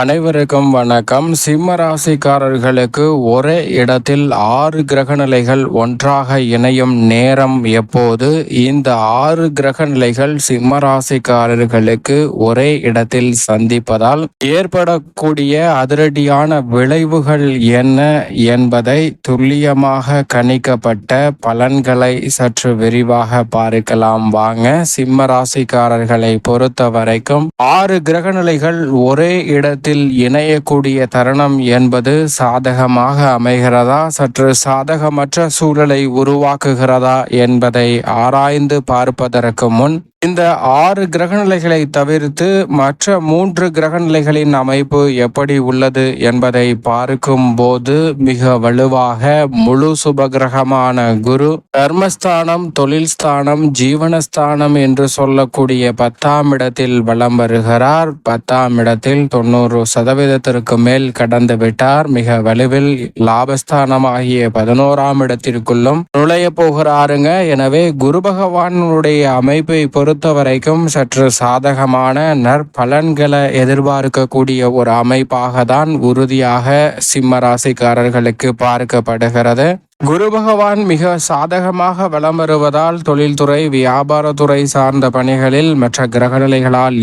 அனைவருக்கும் வணக்கம். சிம்ம ராசிக்காரர்களுக்கு ஒரே இடத்தில் ஆறு கிரகநிலைகள் ஒன்றாக இணையும் நேரம் எப்போது? இந்த ஆறு கிரகநிலைகள் சிம்ம ராசிக்காரர்களுக்கு ஒரே இடத்தில் சந்திப்பதால் ஏற்படக்கூடிய அதிரடியான விளைவுகள் என்ன என்பதை துல்லியமாக கணிக்கப்பட்ட பலன்களை சற்று விரிவாக பார்க்கலாம். வாங்க சிம்ம ராசிக்காரர்களை பொறுத்த வரைக்கும் ஆறு கிரகநிலைகள் ஒரே இட நேரத்தில் இணையக்கூடிய தருணம் என்பது சாதகமாக அமைகிறதா? சற்று சாதகமற்ற சூழலை உருவாக்குகிறதா என்பதை ஆராய்ந்து பார்ப்பதற்கு முன் இந்த ஆறு கிரகநிலைகளை தவிர்த்து மற்ற மூன்று கிரகநிலைகளின் அமைப்பு எப்படி உள்ளது என்பதை பார்க்கும் போது மிக வலுவாக முழு சுபகிரகமான குரு தர்மஸ்தானம் தொழில் ஸ்தானம் ஜீவனஸ்தானம் என்று சொல்லக்கூடிய பத்தாம் இடத்தில் வலம் வருகிறார். பத்தாம் இடத்தில் தொண்ணூறு சதவீதத்திற்கு மேல் கடந்து விட்டார். மிக வலுவில் லாபஸ்தானம் ஆகிய பதினோராம் இடத்திற்குள்ளும் நுழைய போகிறாருங்க. எனவே குரு பகவானுடைய அமைப்பை பொறுத்து பொறுத்த வரைக்கும் சற்று சாதகமான நற்பலன்களை எதிர்பார்க்கக்கூடிய ஒரு அமைப்பாக தான் உறுதியாக சிம்ம ராசிக்காரர்களுக்கு பார்க்கப்படுகிறது. குரு பகவான் மிக சாதகமாக வலம் வருவதால் தொழில்துறை வியாபாரத்துறை சார்ந்த பணிகளில் மற்ற கிரகநிலைகளால்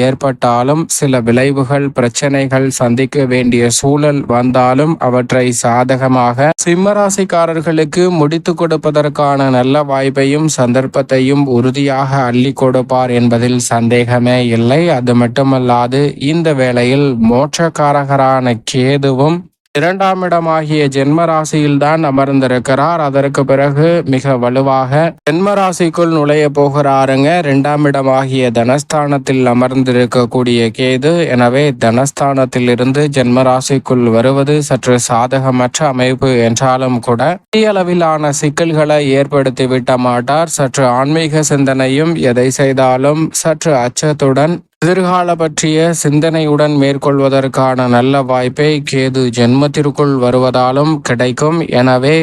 ஏற்பட்டாலும் சில விளைவுகள் பிரச்சனைகள் சந்திக்க வேண்டிய சூழல் வந்தாலும் அவற்றை சாதகமாக சிம்மராசிக்காரர்களுக்கு முடித்து கொடுப்பதற்கான நல்ல வாய்ப்பையும் சந்தர்ப்பத்தையும் உறுதியாக அள்ளி கொடுப்பார் என்பதில் சந்தேகமே இல்லை. அது மட்டுமல்லாது இந்த வேளையில் மோட்சக்காரகரான கேதுவும் இரண்டாம் இடமாகிய ஜென்ம ராசியில்தான் அமர்ந்திருக்கிறார். அதற்கு பிறகு மிக வலுவாக ஜென்ம ராசிக்குள் நுழைய போகிறாருங்க. இரண்டாம் இடமாகிய தனஸ்தானத்தில் அமர்ந்திருக்கக்கூடிய கேது. எனவே தனஸ்தானத்தில் இருந்து ஜென்மராசிக்குள் வருவது சற்று சாதகமற்ற அமைப்பு என்றாலும் கூட பெரிய அளவிலான சிக்கல்களை ஏற்படுத்திவிட்ட மாட்டார். சற்று ஆன்மீக சிந்தனையும் எதை செய்தாலும் சற்று அச்சத்துடன் எதிர்கால பற்றிய சிந்தனையுடன் மேற்கொள்வதற்கான நல்ல வாய்ப்பை கேது ஜென்மத்திற்குள் வருவதாலும் கிடைக்கும். எனவே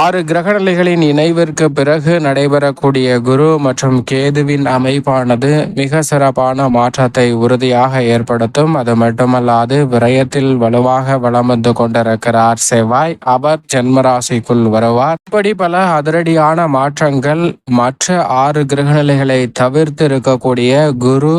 ஆறு கிரகநிலைகளின் இணைவிற்கு பிறகு நடைபெறக்கூடிய குரு மற்றும் கேதுவின் அமைப்பானது மிக சிறப்பான மாற்றத்தை உறுதியாக ஏற்படுத்தும். அது மட்டுமல்லாது விரயத்தில் வலுவாக வளம் வந்து கொண்டிருக்கிறார் செவ்வாய். அவர் ஜென்மராசிக்குள் வருவார். இப்படி பல அதிரடியான மாற்றங்கள் மற்ற ஆறு கிரகநிலைகளை தவிர்த்து இருக்கக்கூடிய குரு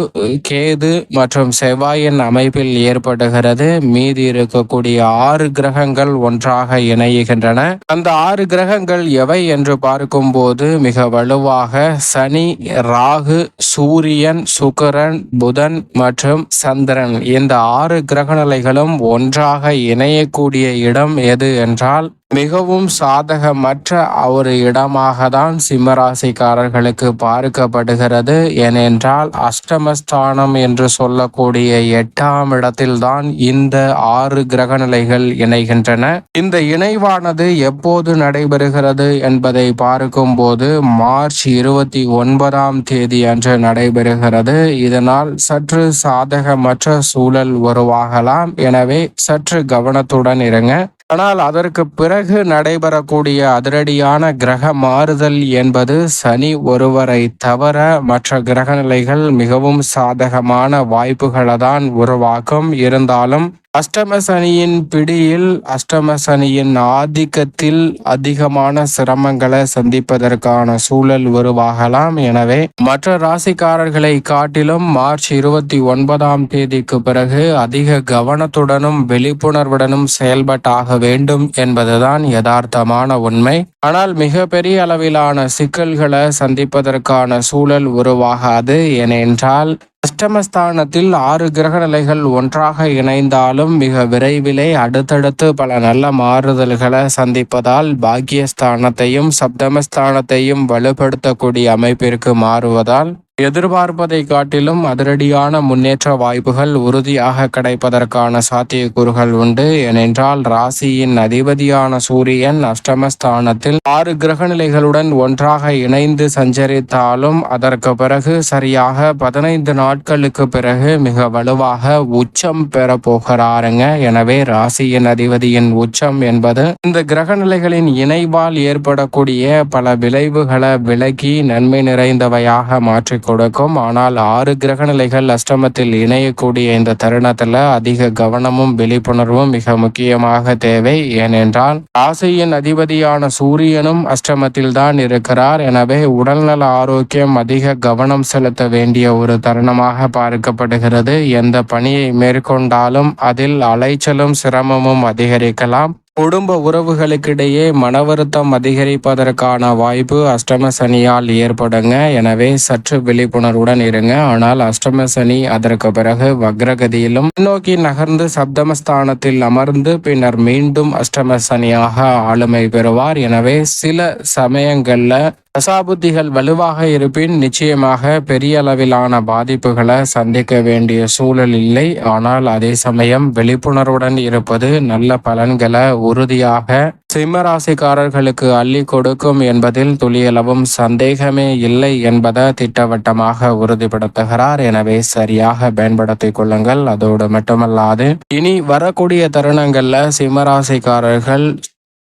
கேது மற்றும் செவ்வாயின் அமைப்பில் ஏற்படுகிறது. மீதி இருக்கக்கூடிய ஆறு கிரகங்கள் ஒன்றாக இணைகின்றன. அந்த ஆறு ஆறு கிரகங்கள் எவை என்று பார்க்கும்போது மிக வலுவாக சனி ராகு சூரியன் சுக்கரன் புதன் மற்றும் சந்திரன். இந்த ஆறு கிரகநிலைகளும் ஒன்றாக இணையக்கூடிய இடம் எது என்றால் மிகவும் சாதகமற்ற ஒரு இடமாக தான் சிம்மராசிக்காரர்களுக்கு பார்க்கப்படுகிறது. ஏனென்றால் அஷ்டமஸ்தானம் என்று சொல்லக்கூடிய எட்டாம் இடத்தில்தான் இந்த ஆறு கிரகநிலைகள் இணைகின்றன. இந்த இணைவானது எப்போது நடைபெறுகிறது என்பதை பார்க்கும் போது மார்ச் இருபத்தி ஒன்பதாம் தேதி அன்று நடைபெறுகிறது. இதனால் சற்று சாதகமற்ற சூழல் உருவாகலாம். எனவே சற்று கவனத்துடன் இருங்க. ஆனால் அதற்கு பிறகு நடைபெறக்கூடிய அதிரடியான கிரக மாறுதல் என்பது சனி ஒருவரை தவிர மற்ற கிரக நிலைகள் மிகவும் சாதகமான வாய்ப்புகளை தான் உருவாக்கும். இருந்தாலும் அஷ்டமசனியின் பிடியில் அஷ்டமசனியின் ஆதிக்கத்தில் அதிகமான சிரமங்களை சந்திப்பதற்கான சூழல் உருவாகலாம். எனவே மற்ற ராசிக்காரர்களை காட்டிலும் மார்ச் இருபத்தி ஒன்பதாம் தேதிக்கு பிறகு அதிக கவனத்துடனும் விழிப்புணர்வுடனும் செயல்பட்டாக வேண்டும் என்பதுதான் யதார்த்தமான உண்மை. ஆனால் மிக பெரிய அளவிலான சிக்கல்களை சந்திப்பதற்கான சூழல் உருவாகாது. ஏனென்றால் அஷ்டமஸ்தானத்தில் ஆறு கிரக நிலைகள் ஒன்றாக இணைந்தாலும் மிக விரைவிலே அடுத்தடுத்து பல நல்ல மாறுதல்களை சந்திப்பதால் பாக்கியஸ்தானத்தையும் சப்தமஸ்தானத்தையும் வலுப்படுத்தக்கூடிய அமைப்பிற்கு மாறுவதால் எதிர்பார்ப்பதை காட்டிலும் அதிரடியான முன்னேற்ற வாய்ப்புகள் உறுதியாக கிடைப்பதற்கான சாத்தியக்கூறுகள் உண்டு. ஏனென்றால் ராசியின் அதிபதியான சூரியன் அஷ்டமஸ்தானத்தில் ஆறு கிரகநிலைகளுடன் ஒன்றாக இணைந்து சஞ்சரித்தாலும் அதற்கு பிறகு சரியாக பதினைந்து நாட்களுக்கு பிறகு மிக வலுவாக உச்சம் பெற போகிறாருங்க. எனவே ராசியின் அதிபதியின் உச்சம் என்பது இந்த கிரகநிலைகளின் இணைவால் ஏற்படக்கூடிய பல விளைவுகளை விலகி நன்மை நிறைந்தவையாக மாற்றி கொடுக்கும். ஆனால் ஆறு கிரக நிலைகள் அஷ்டமத்தில் இணையக்கூடிய இந்த தருணத்துல அதிக கவனமும் விழிப்புணர்வும் மிக முக்கியமாக தேவை. ஏனென்றால் ராசியின் அதிபதியான சூரியனும் அஷ்டமத்தில் தான் இருக்கிறார். எனவே உடல்நல ஆரோக்கியம் அதிக கவனம் செலுத்த வேண்டிய ஒரு தருணமாக பார்க்கப்படுகிறது. எந்த பணியை மேற்கொண்டாலும் அதில் அலைச்சலும் சிரமமும் அதிகரிக்கலாம். குடும்ப உறவுகளுக்கிடையே மன வருத்தம் அதிகரிப்பதற்கான வாய்ப்பு அஷ்டம சனியால் ஏற்படுங்க. எனவே சற்று விழிப்புணர்வுடன் இருங்க. ஆனால் அஷ்டம சனி அதற்கு பிறகு வக்ரகதியிலும் நோக்கி நகர்ந்து சப்தமஸ்தானத்தில் அமர்ந்து பின்னர் மீண்டும் அஷ்டம சனியாக ஆளுமை பெறுவார். எனவே சில சமயங்கள்ல தசாபுத்திகள் வலுவாக இருப்பின் நிச்சயமாக பெரிய அளவிலான பாதிப்புகளை சந்திக்க வேண்டிய சூழல் இல்லை. ஆனால் அதே சமயம் விழிப்புணர்வுடன் இருப்பது நல்ல பலன்களை உறுதியாக சிம்மராசிக்காரர்களுக்கு அள்ளி கொடுக்கும் என்பதில் துளியளவும் சந்தேகமே இல்லை என்பதை திட்டவட்டமாக உறுதிப்படுத்துகிறார். எனவே சரியாக பயன்படுத்திக் கொள்ளுங்கள். அதோடு மட்டுமல்லாது இனி வரக்கூடிய தருணங்கள்ல சிம்மராசிக்காரர்கள்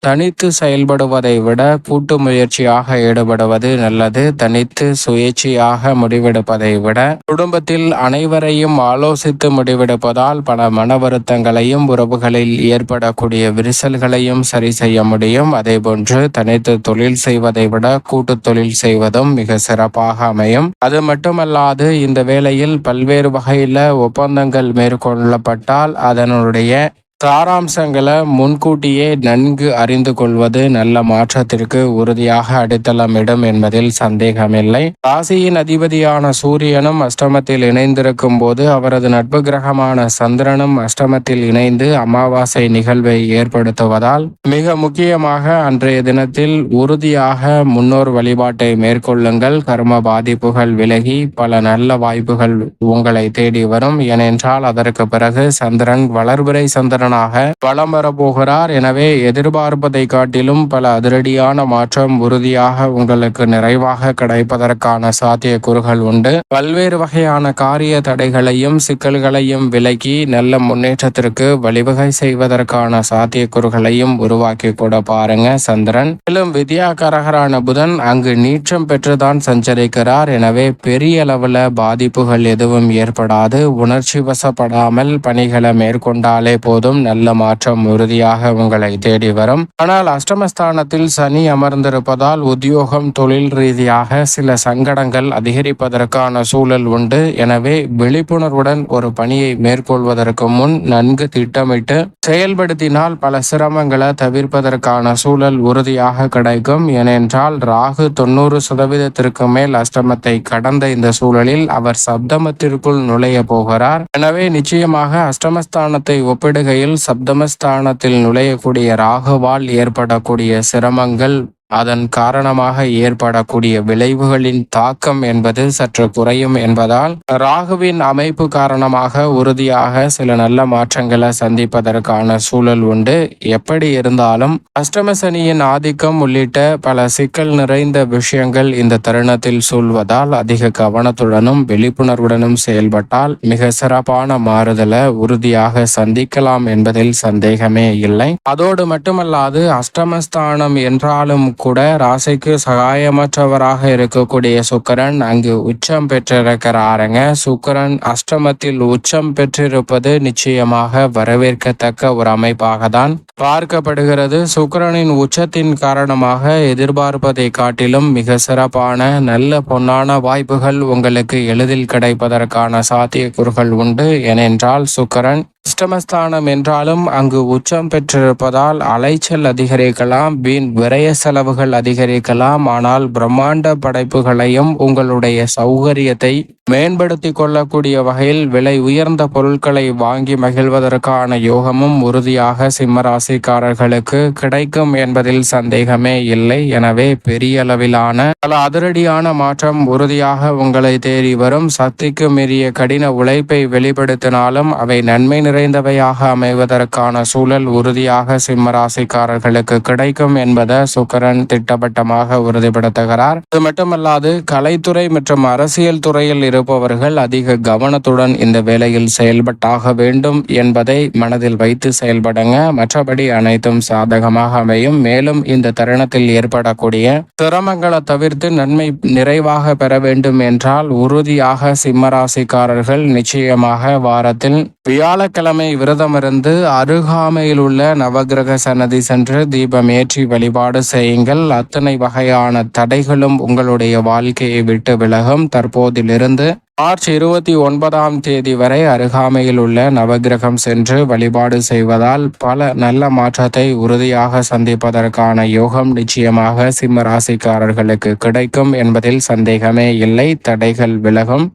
தனித்து செயல்படுவதை விட கூட்டு முயற்சியாக ஈடுபடுவது நல்லது. தனித்து சுயேட்சையாக முடிவெடுப்பதை விட குடும்பத்தில் அனைவரையும் ஆலோசித்து முடிவெடுப்பதால் பல மன வருத்தங்களையும் உறவுகளில் ஏற்படக்கூடிய விரிசல்களையும் சரி செய்ய முடியும். அதேபோன்று தனித்து தொழில் செய்வதை விட கூட்டு தொழில் செய்வதும் மிக சிறப்பாக அமையும். அது மட்டுமல்லாது இந்த வேளையில் பல்வேறு வகையில ஒப்பந்தங்கள் மேற்கொள்ளப்பட்டால் அதனுடைய சாராம்சங்களை முன்கூட்டியே நன்கு அறிந்து கொள்வது நல்ல மாற்றத்திற்கு உறுதியாக அடித்தளமிடும் என்பதில் சந்தேகமில்லை. ராசியின் அதிபதியான சூரியனும் அஷ்டமத்தில் இணைந்திருக்கும் போது அவரது நட்பு கிரகமான சந்திரனும் அஷ்டமத்தில் இணைந்து அமாவாசை நிகழ்வை ஏற்படுத்துவதால் மிக முக்கியமாக அன்றைய தினத்தில் உறுதியாக முன்னோர் வழிபாட்டை மேற்கொள்ளுங்கள். கர்ம பாதிப்புகள் விலகி பல நல்ல வாய்ப்புகள் உங்களை தேடி வரும். ஏனென்றால் அதற்கு பிறகு சந்திரன் வளர்பிறை சந்திரன் வீரனாக வலம் வரப்போகிறார். எனவே எதிர்பார்ப்பதை காட்டிலும் பல அதிரடியான மாற்றம் உறுதியாக உங்களுக்கு நிறைவாக கிடைப்பதற்கான சாத்தியக்கூறுகள் உண்டு. பல்வேறு வகையான காரிய தடைகளையும் சிக்கல்களையும் விலக்கி நல்ல முன்னேற்றத்திற்கு வழிவகை செய்வதற்கான சாத்தியக்கூறுகளையும் உருவாக்கி கூட பாருங்க சந்திரன். மேலும் வித்யாகரகரான புதன் அங்கு நீச்சம் பெற்றுதான் சஞ்சரிக்கிறார். எனவே பெரிய அளவுல பாதிப்புகள் எதுவும் ஏற்படாது. உணர்ச்சி வசப்படாமல் பணிகளை மேற்கொண்டாலே போதும். நல்ல மாற்றம் உறுதியாக உங்களை தேடி வரும். ஆனால் அஷ்டமஸ்தானத்தில் சனி அமர்ந்திருப்பதால் உத்தியோகம் தொழில் ரீதியாக சில சங்கடங்கள் அதிகரிப்பதற்கான சூழல் உண்டு. எனவே விழிப்புணர்வுடன் ஒரு பணியை மேற்கொள்வதற்கு முன் நன்கு திட்டமிட்டு செயல்படுத்தினால் பல சிரமங்களை தவிர்ப்பதற்கான சூழல் உறுதியாக கிடைக்கும். ஏனென்றால் ராகு தொண்ணூறு சதவீதத்திற்கு மேல் அஷ்டமத்தை கடந்த இந்த சூழலில் அவர் சப்தமத்திற்குள் நுழைய போகிறார். எனவே நிச்சயமாக அஷ்டமஸ்தானத்தை ஒப்பிடுகையில் சப்தமஸ்தானத்தில் நுழையக்கூடிய ராகுவால் ஏற்படக்கூடிய சிரமங்கள் அதன் காரணமாக ஏற்படக்கூடிய விளைவுகளின் தாக்கம் என்பது சற்று குறையும் என்பதால் ராகுவின் அமைப்பு காரணமாக உறுதியாக சில நல்ல மாற்றங்களை சந்திப்பதற்கான சூழல் உண்டு. எப்படி இருந்தாலும் அஷ்டமசனியின் ஆதிக்கம் உள்ளிட்ட பல சிக்கல் நிறைந்த விஷயங்கள் இந்த தருணத்தில் சூழ்வதால் அதிக கவனத்துடனும் விழிப்புணர்வுடனும் செயல்பட்டால் மிக சிறப்பான மாறுதலை உறுதியாக சந்திக்கலாம் என்பதில் சந்தேகமே இல்லை. அதோடு மட்டுமல்லாது அஷ்டமஸ்தானம் என்றாலும் கூட ராசிக்கு சகாயமற்றவராக இருக்கக்கூடிய சுக்கரன் அங்கு உச்சம் பெற்றிருக்கிறாருங்க சுக்கரன் அஷ்டமத்தில் உச்சம் பெற்றிருப்பது நிச்சயமாக வரவேற்கத்தக்க ஒரு அமைப்பாக தான் பார்க்கப்படுகிறது. சுக்கரனின் உச்சத்தின் காரணமாக எதிர்பார்ப்பதை காட்டிலும் மிக சிறப்பான நல்ல பொன்னான வாய்ப்புகள் உங்களுக்கு எளிதில் கிடைப்பதற்கான சாத்தியக்கூறுகள் உண்டு. ஏனென்றால் சுக்கரன் அஷ்டமஸ்தானம் என்றாலும் அங்கு உச்சம் பெற்றிருப்பதால் அலைச்சல் அதிகரிக்கலாம் வீண் விரய செலவுகள் அதிகரிக்கலாம். ஆனால் பிரம்மாண்ட படைப்புகளையும் உங்களுடைய சௌகரியத்தை மேம்படுத்தி கொள்ளக்கூடிய வகையில் விலை உயர்ந்த பொருட்களை வாங்கி மகிழ்வதற்கான யோகமும் உறுதியாக சிம்மராசிக்காரர்களுக்கு கிடைக்கும் என்பதில் சந்தேகமே இல்லை. எனவே பெரிய அளவிலான பல அதிரடியான மாற்றம் உறுதியாக உங்களை தேடி வரும். சக்திக்கு மீறிய கடின உழைப்பை வெளிப்படுத்தினாலும் அவை நன்மை நிறைந்தவையாக அமைவதற்கான சூழல் உறுதியாக சிம்மராசிக்காரர்களுக்கு கிடைக்கும் என்பதை சுக்கரன் திட்டவட்டமாக உறுதிப்படுத்துகிறார். அது மட்டுமல்லாது கலைத்துறை மற்றும் அரசியல் துறையில் இருப்பவர்கள் அதிக கவனத்துடன் இந்த வேலையில் செயல்பட்டாக வேண்டும் என்பதை மனதில் வைத்து செயல்படுங்க. மற்றபடி அனைத்தும் சாதகமாக அமையும். மேலும் இந்த தருணத்தில் ஏற்படக்கூடிய சிரமங்களை தவிர்த்து நன்மை நிறைவாக பெற வேண்டும் என்றால் உறுதியாக சிம்மராசிக்காரர்கள் நிச்சயமாக வாரத்தில் வியாழக்கிழமை விரதமிருந்து அருகாமையில் உள்ள நவகிரக சன்னதி சென்று தீபம் ஏற்றி வழிபாடு செய்யுங்கள். அத்தனை வகையான தடைகளும் உங்களுடைய வாழ்க்கையை விட்டு விலகும். தற்போதிலிருந்து மார்ச் இருபத்தி ஒன்பதாம் தேதி வரை அருகாமையில் உள்ள நவகிரகம் சென்று வழிபாடு செய்வதால் பல நல்ல மாற்றத்தை உறுதியாக சந்திப்பதற்கான யோகம் நிச்சயமாக சிம்ம ராசிக்காரர்களுக்கு கிடைக்கும் என்பதில் சந்தேகமே இல்லை. தடைகள் விலகும்.